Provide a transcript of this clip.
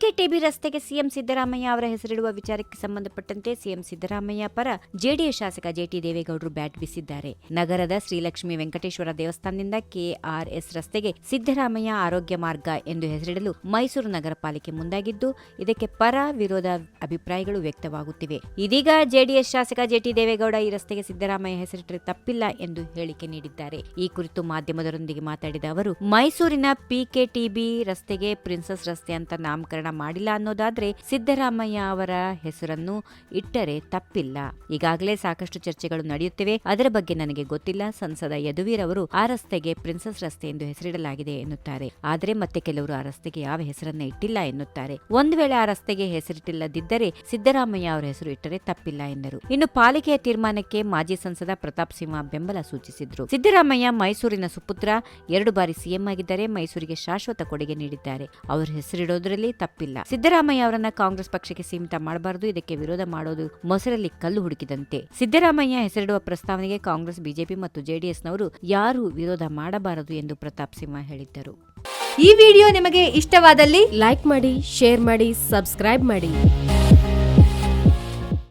ಪಿಕೆಟಿಬಿ ರಸ್ತೆಗೆ ಸಿಎಂ ಸಿದ್ದರಾಮಯ್ಯ ಅವರ ಹೆಸರಿಡುವ ವಿಚಾರಕ್ಕೆ ಸಂಬಂಧಪಟ್ಟಂತೆ ಸಿಎಂ ಸಿದ್ದರಾಮಯ್ಯ ಪರ ಜೆಡಿಎಸ್ ಶಾಸಕ ಜೆಟಿ ದೇವೇಗೌಡರು ಬ್ಯಾಟ್ ಬೀಸಿದ್ದಾರೆ. ನಗರದ ಶ್ರೀಲಕ್ಷ್ಮಿ ವೆಂಕಟೇಶ್ವರ ದೇವಸ್ಥಾನದಿಂದ ಕೆಆರ್ಎಸ್ ರಸ್ತೆಗೆ ಸಿದ್ದರಾಮಯ್ಯ ಆರೋಗ್ಯ ಮಾರ್ಗ ಎಂದು ಹೆಸರಿಡಲು ಮೈಸೂರು ನಗರ ಮುಂದಾಗಿದ್ದು, ಇದಕ್ಕೆ ಪರ ವಿರೋಧ ಅಭಿಪ್ರಾಯಗಳು ವ್ಯಕ್ತವಾಗುತ್ತಿವೆ. ಇದೀಗ ಜೆಡಿಎಸ್ ಶಾಸಕ ಜೆಟಿ ದೇವೇಗೌಡ ಈ ರಸ್ತೆಗೆ ಸಿದ್ದರಾಮಯ್ಯ ಹೆಸರಿಟ್ಟರೆ ತಪ್ಪಿಲ್ಲ ಎಂದು ಹೇಳಿಕೆ ನೀಡಿದ್ದಾರೆ. ಈ ಕುರಿತು ಮಾಧ್ಯಮದರೊಂದಿಗೆ ಮಾತಾಡಿದ ಅವರು, ಮೈಸೂರಿನ ಪಿಕೆಟಿಬಿ ರಸ್ತೆಗೆ ಪ್ರಿನ್ಸಸ್ ರಸ್ತೆ ಅಂತ ನಾಮಕರಣ ಮಾಡಿಲ್ಲ ಅನ್ನೋದಾದ್ರೆ ಸಿದ್ದರಾಮಯ್ಯ ಅವರ ಹೆಸರನ್ನು ಇಟ್ಟರೆ ತಪ್ಪಿಲ್ಲ. ಈಗಾಗಲೇ ಸಾಕಷ್ಟು ಚರ್ಚೆಗಳು ನಡೆಯುತ್ತಿವೆ. ಅದರ ಬಗ್ಗೆ ನನಗೆ ಗೊತ್ತಿಲ್ಲ. ಸಂಸದ ಯದುವೀರ್ ಅವರು ಆ ರಸ್ತೆಗೆ ಪ್ರಿನ್ಸಸ್ ರಸ್ತೆ ಎಂದು ಹೆಸರಿಡಲಾಗಿದೆ ಎನ್ನುತ್ತಾರೆ. ಆದರೆ ಮತ್ತೆ ಕೆಲವರು ಆ ರಸ್ತೆಗೆ ಯಾವ ಹೆಸರನ್ನ ಇಟ್ಟಿಲ್ಲ ಎನ್ನುತ್ತಾರೆ. ಒಂದು ವೇಳೆ ಆ ರಸ್ತೆಗೆ ಹೆಸರಿಟ್ಟಿಲ್ಲದಿದ್ದರೆ ಸಿದ್ದರಾಮಯ್ಯ ಅವರ ಹೆಸರು ಇಟ್ಟರೆ ತಪ್ಪಿಲ್ಲ ಎಂದರು. ಇನ್ನು ಪಾಲಿಕೆಯ ತೀರ್ಮಾನಕ್ಕೆ ಮಾಜಿ ಸಂಸದ ಪ್ರತಾಪ್ ಸಿಂಹ ಬೆಂಬಲ ಸೂಚಿಸಿದ್ರು. ಸಿದ್ದರಾಮಯ್ಯ ಮೈಸೂರಿನ ಸುಪುತ್ರ. ಎರಡು ಬಾರಿ ಸಿಎಂ ಆಗಿದ್ದಾರೆ. ಮೈಸೂರಿಗೆ ಶಾಶ್ವತ ಕೊಡುಗೆ ನೀಡಿದ್ದಾರೆ. ಅವರು ಹೆಸರಿಡೋದ್ರಲ್ಲಿ ತಪ್ಪಿಲ್ಲ. ಸಿದ್ದರಾಮಯ್ಯ ಅವರನ್ನ ಕಾಂಗ್ರೆಸ್ ಪಕ್ಷಕ್ಕೆ ಸೀಮಿತ ಮಾಡಬಾರದು, ಇದಕ್ಕೆ ವಿರೋಧ ಮಾಡೋದು ಮೊಸರಲ್ಲಿ ಕಲ್ಲು ಹುಡುಕಿದಂತೆ. ಸಿದ್ದರಾಮಯ್ಯ ಹೆಸರಿಡುವ ಪ್ರಸ್ತಾವನೆಗೆ ಕಾಂಗ್ರೆಸ್, ಬಿಜೆಪಿ ಮತ್ತು ಜೆಡಿಎಸ್ನವರು ಯಾರೂ ವಿರೋಧ ಮಾಡಬಾರದು ಎಂದು ಪ್ರತಾಪ್ ಸಿಂಹ ಹೇಳಿದ್ದರು. ಈ ವಿಡಿಯೋ ನಿಮಗೆ ಇಷ್ಟವಾದಲ್ಲಿ ಲೈಕ್ ಮಾಡಿ, ಶೇರ್ ಮಾಡಿ, ಸಬ್ಸ್ಕ್ರೈಬ್ ಮಾಡಿ.